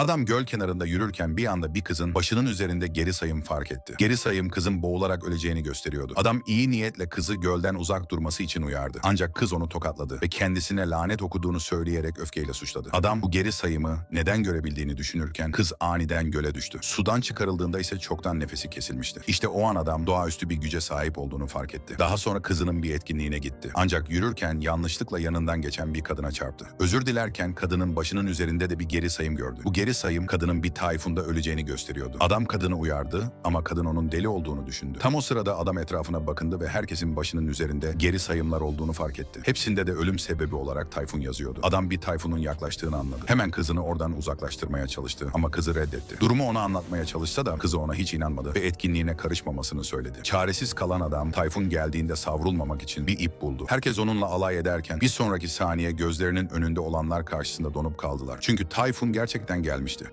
Adam göl kenarında yürürken bir anda bir kızın başının üzerinde geri sayım fark etti. Geri sayım kızın boğularak öleceğini gösteriyordu. Adam iyi niyetle kızı gölden uzak durması için uyardı. Ancak kız onu tokatladı ve kendisine lanet okuduğunu söyleyerek öfkeyle suçladı. Adam bu geri sayımı neden görebildiğini düşünürken kız aniden göle düştü. Sudan çıkarıldığında ise çoktan nefesi kesilmişti. İşte o an adam doğaüstü bir güce sahip olduğunu fark etti. Daha sonra kızının bir etkinliğine gitti. Ancak yürürken yanlışlıkla yanından geçen bir kadına çarptı. Özür dilerken kadının başının üzerinde de bir geri sayım gördü. Bu geri sayım kadının bir tayfunda öleceğini gösteriyordu. Adam kadını uyardı ama kadın onun deli olduğunu düşündü. Tam o sırada adam etrafına bakındı ve herkesin başının üzerinde geri sayımlar olduğunu fark etti. Hepsinde de ölüm sebebi olarak tayfun yazıyordu. Adam bir tayfunun yaklaştığını anladı. Hemen kızını oradan uzaklaştırmaya çalıştı ama kızı reddetti. Durumu ona anlatmaya çalışsa da kızı ona hiç inanmadı ve etkinliğine karışmamasını söyledi. Çaresiz kalan adam tayfun geldiğinde savrulmamak için bir ip buldu. Herkes onunla alay ederken bir sonraki saniye gözlerinin önünde olanlar karşısında donup kaldılar. Çünkü tayfun gerçekten gelmişti.